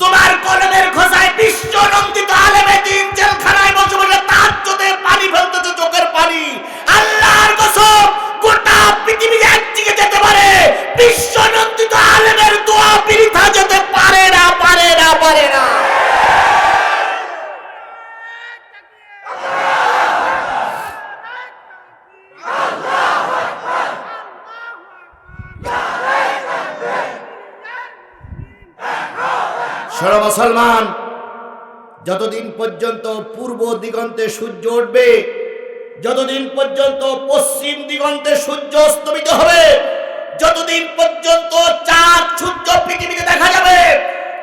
তোমার ষোলো মুসলমান, যতদিন পর্যন্ত পূর্ব দিগন্তে সূর্য উঠবে, যতদিন পর্যন্ত পশ্চিম দিগন্তে সূর্য অস্তমিত হবে, যতদিন পর্যন্ত চাঁদ, সূর্য পৃথিবীতে দেখা যাবে,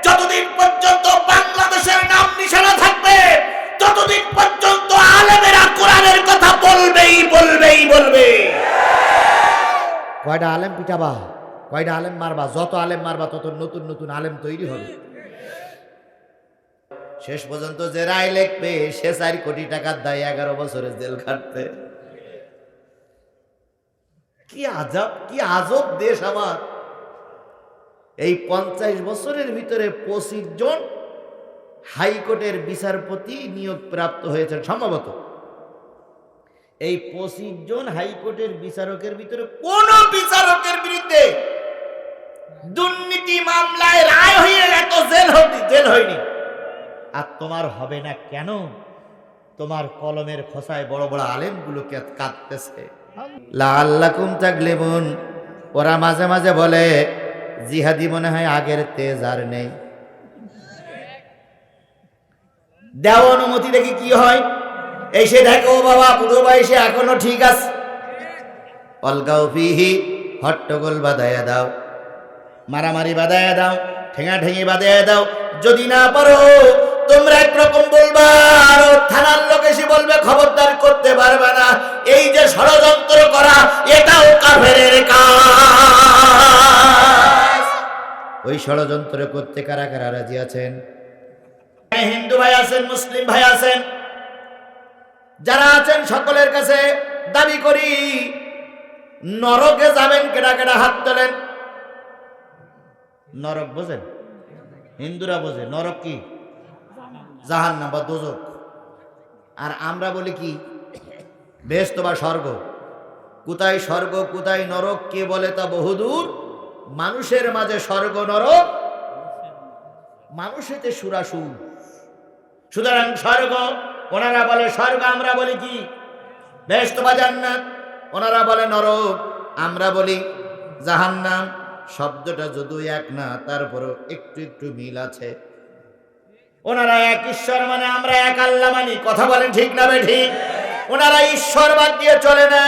যতদিন পর্যন্ত বাংলাদেশের নাম নিশানা থাকবে, ততদিন পর্যন্ত আলেমেরা কোরআনের কথা বলবেই বলবেই, বলবে। কয়টা আলেম পিটাবা, কয়টা আলেম মারবা, যত আলেম মারবা, তত নতুন নতুন আলেম তৈরি হবে। শেষ পর্যন্ত যে রায় লিখবে, সে চার কোটি টাকার দায় এগারো বছরের জেল খাটবে কি আজব কি আজব দেশ আমার। এই পঞ্চাশ বছরের ভিতরে পঁচিশ জন হাইকোর্টের বিচারপতি নিয়োগ প্রাপ্ত হয়েছেন, সম্ভবত। এই পঁচিশ জন হাইকোর্টের বিচারকের ভিতরে কোন বিচারকের বিরুদ্ধে দুর্নীতি মামলায় রায় হয়ে এত জেল হয়নি জেল হয়নি। আর তোমার হবে না কেন? তোমার কলমের খোসায় বড় বড় আলেমগুলোকে কাঁদতেছে। লাল্লাকুম ওরা মাঝে মাঝে বলে, জিহাদি মনে হয় আগের তেজ আর নেই। দেও অনুমতি দেখি কি হয়। এসে দেখো বাবা বুড়ো বয়সে এখনও ঠিক আছে। অলগাও ফিহি, হট্টগোল বাদায়া দাও। মারামারি বাদায়া দাও ঠেঙা ঠেঙি বাদায়া দাও। যদি না পারো তোমরা একরকম বলবা আর থানার লোক এসে বলবে খবরদার করতে পারবে না। এই যে ষড়যন্ত্র করা এটাও কাফেরের কাজ। ওই ষড়যন্ত্র করতে কারা কারা রাজি আছেন? হিন্দু ভাই আছেন মুসলিম ভাই আছেন যারা আছেন সকলের কাছে দাবি করি নরকে যাবেন কেডা কেডা হাত তোলেন। নরক বোঝেন? হিন্দুরা বোঝে নরক কি? জাহান বা দোজক। আর আমরা বলি কি? বেস্ত বা স্বর্গ। কোথায় স্বর্গ, কোথায় নরক, কে বলে তা বহুদূর? মানুষের মাঝে স্বর্গ, নরক। মানুষেতে সুরাসুর। সুতরাং স্বর্গ, ওনারা বলে স্বর্গ, আমরা বলি কি? বেস্ত বা জান্নাত। ওনারা বলে নরক। আমরা বলি জাহান্নাম। শব্দটা যদিও এক না, তারপরও একটু একটু মিল আছে। ওনারা এক ঈশ্বর মানে আমরা এক আল্লাহ মানি। কথা বলেন ঠিক না বে ঠিক? ওনারা ঈশ্বর বাদ দিয়ে চলে না।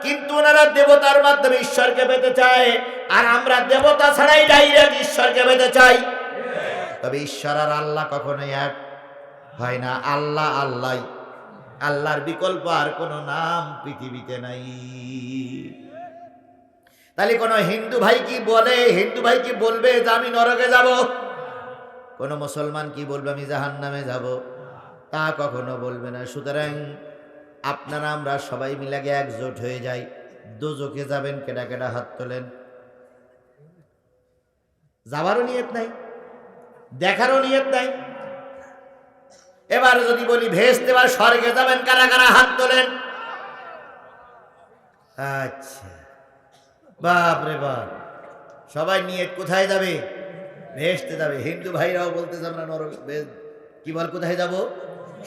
কিন্তু ওনারা দেবতার মাধ্যমে ঈশ্বরকে পেতে চায়। আর আমরা দেবতা ছাড়াই ডাইরেক্ট ঈশ্বরকে পেতে চাই। তবে ঈশ্বর আর আল্লাহ কখনোই এক হয় না। আল্লাহ আল্লাহ। আল্লাহর বিকল্প আর কোনো নাম পৃথিবীতে নাই। তাহলে কোনো হিন্দু ভাই কি বলে? হিন্দু ভাই কি বলবে যে আমি নরকে যাব? কোন মুসলমান কি বলবে, আমি জাহান নামে যাব? তা কখনো বলবে না। সুতরাং আপনারা, আমরা সবাই মিলে আগে একজোট হয়ে যাই। দোজকে যাবেন, কেডা কেডা হাত তোলেন। যাবারও নিয়ত নাই, দেখারও নিয়ত নাই। এবার যদি বলি ভেস দেবার স্বর্গে যাবেন, কারা কারা হাত তোলেন? আচ্ছা। বাপ রে বাপ, সবাই নিয়ে কোথায় যাবে? ভেসতে যাবে। হিন্দু ভাইরাও বলতেছে, আমরা নরক কি বল, কোথায় যাব?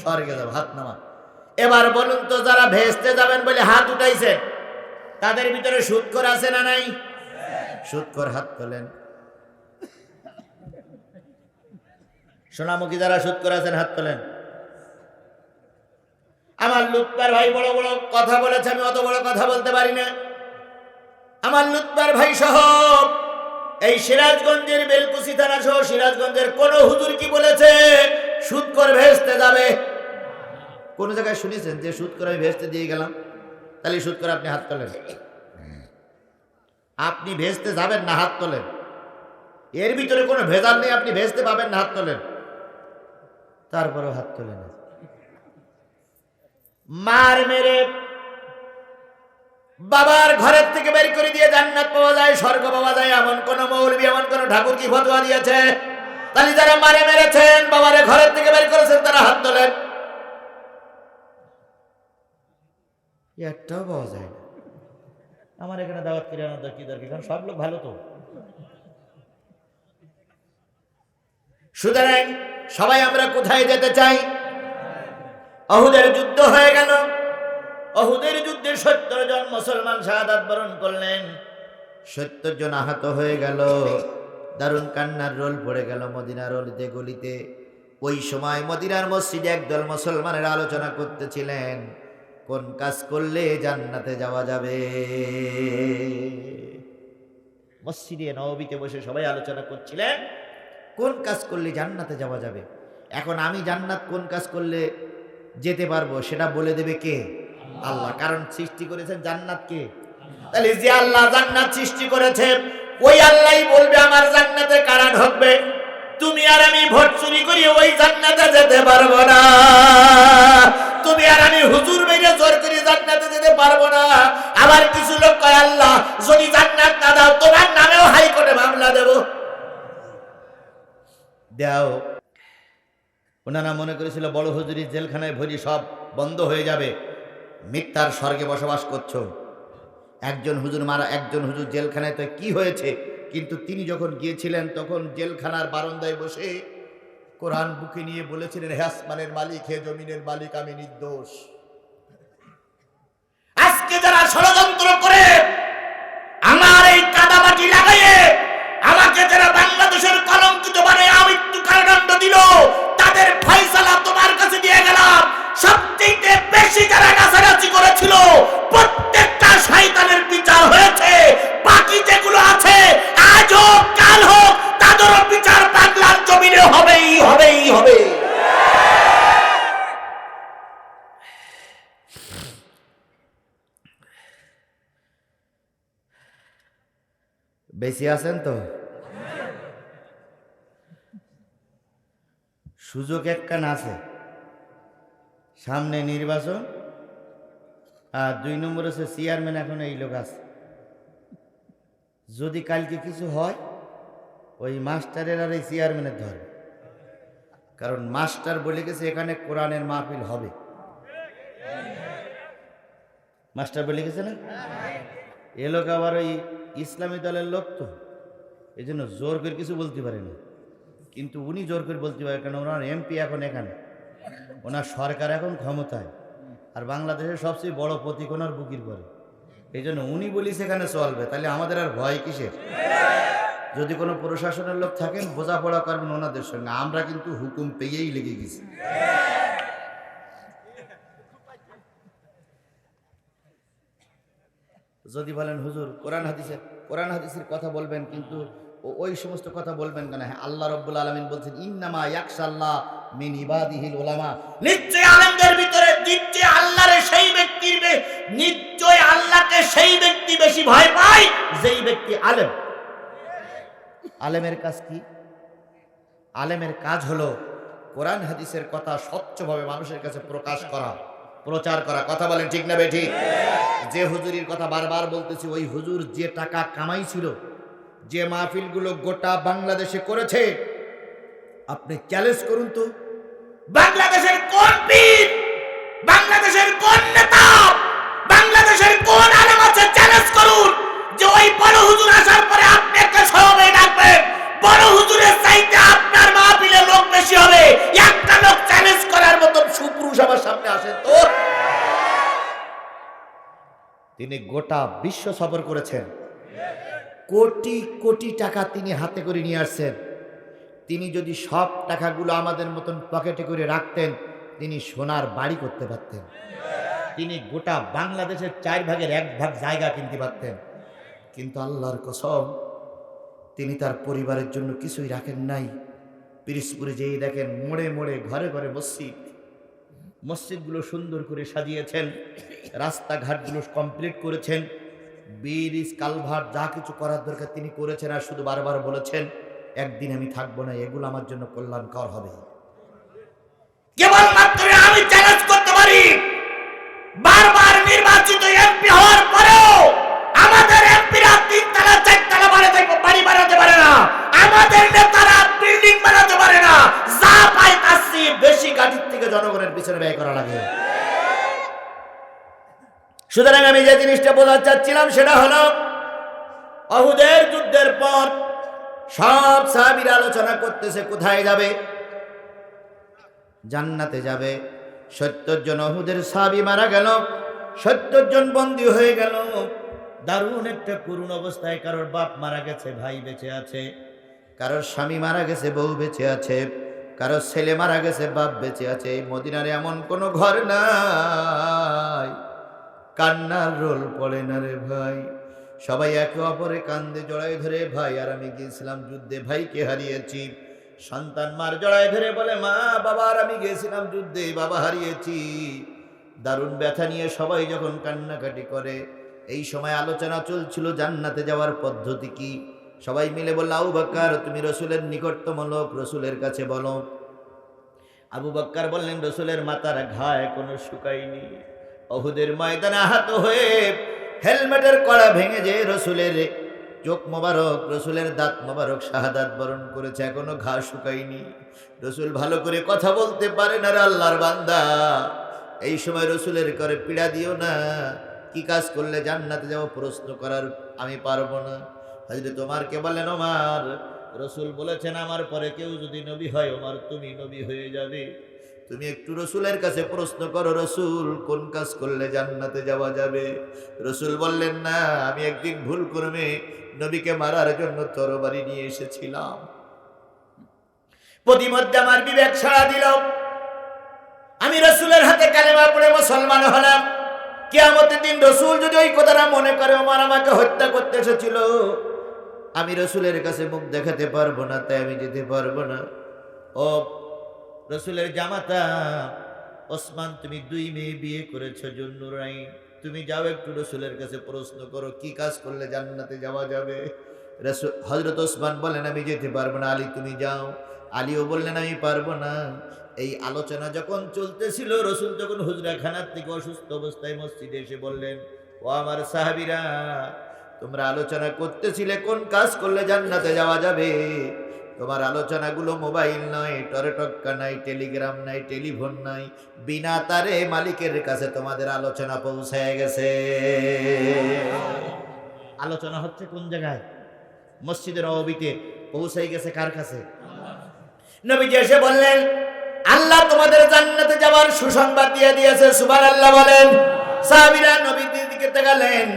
স্বর্গে যাব, হাত নামা। এবার বলুন তো, যারা ভেসতে যাবেন বলে হাত উঠাইছে তাদের ভিতরে সুৎকর আছে না নাই? সুৎকর হাত তোলেন। সোনামুখী যারা সুৎকর আছেন, হাত তোলেন। আমার লুৎপার ভাই বড় বড় কথা বলেছে, আমি অত বড় কথা বলতে পারি না। আমার লুৎপার ভাই সহ এই সিরাজগঞ্জের বেলকুচি থানা সহ সিরাজগঞ্জের কোন হুজুর কি বলেছে? সুদ করে ভেস্তে যাবে। কোন জায়গায় শুনেছেন যে সুদ করে আমি ভেস্তে দিয়ে গেলাম? তাহলে সুদ করে আপনি হাত তোলেন। আপনি ভেস্তে যাবেন না, হাত তোলেন। এর ভিতরে কোনো ভেজাল নেই, আপনি ভেস্তে পাবেন না, হাত তোলেন। তারপরেও হাত তোলেন মার মেরে বাবার ঘরের থেকে বের করে দিয়ে জান্নাত পাওয়া যায়, স্বর্গ পাওয়া যায়। এমন কোন মৌলবি, এমন কোন ঠাকুর কি ফতোয়া দিয়েছে? তাহলে যারা মারে মেরেছেন, বাবারে ঘরের থেকে বের করেছেন, তারা হাত তোলেন। একটাও পাওয়া যায় না। আমার এখানে দাওয়াত করে আনার কি দরকার? কারণ সব লোক ভালো তো। সুতরাং সবাই আমরা কোথায় যেতে চাই? অহুদের যুদ্ধ হয়ে গেল। অহুদের যুদ্ধে সত্তর জন মুসলমান শাহাদাত বরণ করলেন। সত্তর জন আহত হয়ে গেল। দারুণ কান্নার রোল পড়ে গেল মদিনার অলিতে গলিতে। ওই সময় মদিনার মসজিদে একদল মুসলমানের আলোচনা করতেছিলেন। কোন কাজ করলে জান্নাতে যাওয়া যাবে? মসজিদে নববীতে বসে সবাই আলোচনা করছিলেন, কোন কাজ করলে জান্নাতে যাওয়া যাবে? এখন আমি জান্নাত কোন কাজ করলে যেতে পারব সেটা বলে দেবে কে? আল্লাহ, কারণ সৃষ্টি করেছেন জান্নাত কে? তাহলে যে আল্লাহ জান্নাত সৃষ্টি করেছে, ওই আল্লাহই বলবে আমার জান্নাতে কারা ঢুকবে তুমি আর আমি ভোট চুরি করি ওই জান্নাতে যেতে পারব না। তুমি আর আমি হুজুর মেরে জোর করে জান্নাতে যেতে পারব না। আবার কিছু লোক কয়, আল্লাহ, যদি জান্নাত না দাও, তোমার নামেও হাইকোর্টে মামলা দেবো। দাও, ওনারা মনে করেছিল বড় হুজুরি জেলখানায় ভরি সব বন্ধ হয়ে যাবে। মিথ্যার স্বর্গে বসবাস করছ। একজন হুজুর মারা, একজন হুজুর জেলখানায় তো কি হয়েছে? কিন্তু তিনি যখন গিয়েছিলেন, তখন জেলখানার বারান্দায় বসে কোরআন বুকে নিয়ে বলেছিলেন, হে আসমানের মালিক, হে জমিনের মালিক, আমি নির্দোষ। আজকে যারা ষড়যন্ত্র করে বেশি আছেন তো? সুযোগ একখান আছে। সামনে নির্বাচন, আর দুই নম্বর হচ্ছে চেয়ারম্যান এখন এই লোক আছে। যদি কালকে কিছু হয়, ওই মাস্টারের আর এই চেয়ারম্যানের ধরে কারণ মাস্টার বলে গেছে, এখানে কোরআনের মাহফিল হবে। মাস্টার বলে গেছে না? এ লোক আবার ওই ইসলামী দলের লোক তো। এই জন্য জোর করে কিছু বলতে পারে না কিন্তু উনি জোর করে বলতে পারে, কেন ওনার এমপি এখন এখানে? ওনার সরকার এখন ক্ষমতায়। আর বাংলাদেশের সবচেয়ে বড় প্রতীক ওনার বুকির পরে। এই জন্য উনি বলি সেখানে চলবে, তাহলে আমাদের আর ভয় কিসের? যদি কোনো প্রশাসনের লোক থাকেন, বোঝাপড়া করবেন ওনাদের সঙ্গে। আমরা কিন্তু হুকুম পেয়েই লেগে গেছি। যদি বলেন, হুজুর, কোরআন হাদিসের কোরআন হাদিসের কথা বলবেন, কিন্তু ওই সমস্ত কথা বলবেন কেন? হ্যাঁ আল্লাহ রব্বুল আলমিন বলছেন, ইন্নামা ইয়াকশাল্লাহ মিন ইবাদিহিল ওলামা নিশ্চয় আলেমদের ভিতরে নিশ্চয় আল্লাহরে সেই ব্যক্তির নিশ্চয় আল্লাহকে সেই ব্যক্তি বেশি ভয় পায়, যেই ব্যক্তি আলেম। আলেমের কাজ কি? আলেমের কাজ হলো কোরআন হাদিসের কথা স্বচ্ছভাবে মানুষের কাছে প্রকাশ করা। প্রচার করা। কথা বলেন ঠিক না বেঠিক? যে হুজুরির কথা বারবার বলতেছি, ওই হুজুর যে টাকা কামাইছিল, যে মাহফিলগুলো গোটা বাংলাদেশে করেছে, আপনি চ্যালেঞ্জ করুন তো। বাংলাদেশের কোন পীর, বাংলাদেশের কোন নেতা, বাংলাদেশের কোন আলেম আছে চ্যালেঞ্জ করুন যে ওই বড় হুজুর আসার পরে আপনি একটা সমাবেশ ডাকবেন। বড় হুজুরের চাইতে আপনার লোক বেশি হবে। একটা লোক চ্যালেঞ্জ করার সুপুরুষ আমার সামনে আসেন তো তিনি গোটা বিশ্ব সফর করেছেন। কোটি কোটি টাকা তিনি হাতে করে নিয়ে আসছেন। তিনি যদি সব টাকাগুলো আমাদের মতন পকেটে করে রাখতেন, তিনি সোনার বাড়ি করতে পারতেন। তিনি গোটা বাংলাদেশের চার ভাগের এক ভাগ জায়গা কিনতে পারতেন। কিন্তু আল্লাহর কসম তিনি তার পরিবারের জন্য কিছুই রাখেন নাই। পিরিসপুরে যেই দেখেন মোড়ে মোড়ে, ঘরে ঘরে মসজিদ। মসজিদগুলো সুন্দর করে সাজিয়েছেন, রাস্তাঘাটগুলো কমপ্লিট করেছেন। ব্রিজ কালভার্ট যা কিছু করার দরকার তিনি করেছেন আর শুধু বারবার বলেছেন, একদিন আমি থাকব না, এগুলো আমার জন্য কল্যাণকর হবে। কেবলমাত্র আমি চ্যালেঞ্জ করতে পারি। পিছনে ব্যয় করা লাগে। সুতরাং আমি যে জিনিসটা বোঝাতে চাচ্ছিলাম সেটা হলো, অহুদের যুদ্ধের পর সব সাহাবীরা আলোচনা করতেছে, কোথায় যাবে? জান্নাতে যাবে। সত্তর জন অহুদের সাবি মারা গেল, সত্তর জন বন্দী হয়ে গেল। দারুণ একটা করুণ অবস্থায় কারোর বাপ মারা গেছে, ভাই বেঁচে আছে, কারোর স্বামী মারা গেছে, বউ বেঁচে আছে। কারোর ছেলে মারা গেছে, বাপ বেঁচে আছে, এই মদিনার এমন কোনো ঘর নাই। কান্নার রোল পড়ে না রে ভাই। সবাই একে অপরে কান্দে জড়াই ধরে, ভাই, আর আমি গিয়েছিলাম যুদ্ধে, ভাইকে হারিয়েছি। সন্তান মার জড়াই ধরে বলে, মা, বাবা, আর আমি গিয়েছিলাম যুদ্ধে, বাবা হারিয়েছি। দারুণ ব্যথা নিয়ে সবাই যখন কান্নাকাটি করে, এই সময় আলোচনা চলছিল জান্নাতে যাওয়ার পদ্ধতি কি? সবাই মিলে বলল, আবু বাক্কার, তুমি রসুলের নিকটতম লোক, রসুলের কাছে বলো। আবু বাক্কার বললেন, রসুলের মাথার ঘায় কোনো শুকায়নি অহুদের ময়দানে আহত হয়ে হেলমেটের কড়া ভেঙে যে রসুলের চোখ মোবারক, রসুলের দাঁত মোবারক শাহাদাত বরণ করেছে, এখনও ঘা শুকায়নি রসুল ভালো করে কথা বলতে পারে না আল্লাহর বান্দা। এই সময় রসুলের করে পীড়া দিও না। কি কাজ করলে জান্নাতে যাব প্রশ্ন করার আমি পারব না। হাজরে তোমার কে বলেন, ওমার? রসুল বলেছেন, আমার পরে কেউ যদি নবী হয়, ওমার, তুমি নবী হয়ে যাবে। তুমি একটু রসুলের কাছে প্রশ্ন করো, রসুল, কোন কাজ করলে জান্নাতে যাওয়া যাবে? রসুল বললেন, না, আমি একদিন ভুল করবে নবীকে মারার জন্য তরবারি নিয়ে এসেছিলাম। প্রতিমধ্যে আমার বিবেক ছাড়া দিল। আমি রসুলের হাতে কালেমা পড়ে মুসলমান হলাম। কেয়ামতের দিন রসুল যদি ওই কথাটা মনে করে, ওমার আমাকে হত্যা করতে এসেছিল। আমি রসুলের কাছে মুখ দেখাতে পারব না, তাই আমি যেতে পারব না। ও রসুলের জামাতা, ওসমান, তুমি দুই মেয়ে বিয়ে করেছ জন্নুরাই তুমি যাও একটু রসুলের কাছে প্রশ্ন করো, কি কাজ করলে জান্নাতে যাওয়া যাবে? রসুল হজরত ওসমান বলেন, আমি যেতে পারব না, আলী, তুমি যাও। আলীও বললেন, আমি পারব না। এই আলোচনা যখন চলতেছিল, রসুল যখন হুজরাখানার থেকে অসুস্থ অবস্থায় মসজিদে এসে বললেন, ও আমার সাহাবিরা তোমরা আলোচনা করতেছিলে, কোন কাজ করলে জান্নাতে যাওয়া যাবে? তোমার আলোচনাগুলো মোবাইল নয়, টরেটক্কা নাই, টেলিগ্রাম নাই, টেলিফোন নাই, বিনা তারে মালিকের কাছে তোমাদের আলোচনা পৌঁছায় গেছে। আলোচনা হচ্ছে কোন জায়গায়? মসজিদের অবিতে পৌঁছাই গেছে কার কাছে? নবীজি এসে বললেন, আল্লাহ তোমাদের জান্নাতে যাওয়ার সুসংবাদ দিয়ে দিয়েছে আল্লাহ বলেন। সাহাবীরা নবীর দিকে তাকালেন।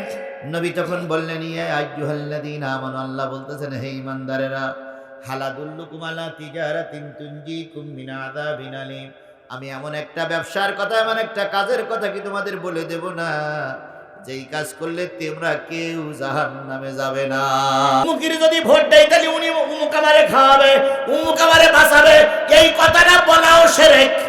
নবী তখন বললেন, ইয়া আইয়ুহাল্লাযীনা আমানু, আল্লাহ বলতেছেন, হে ঈমানদারেরা, হালাদুল্লুকুম আলা তিজারাতিন তুনজিকুম মিন আযাবিন আলীম। আমি এমন একটা ব্যবসার কথা, এমন একটা কাজের কথা কি তোমাদের বলে দেব না? যেই কাজ করলে তোমরা কেউ জাহান্নামে যাবে না। মুখির যদি ভোট দেয়, তাহলে উনি উমুক আমারে খাওয়াবে, উমুক আমারে বাঁচাবে। এই কথাটা বলাও সেরেক।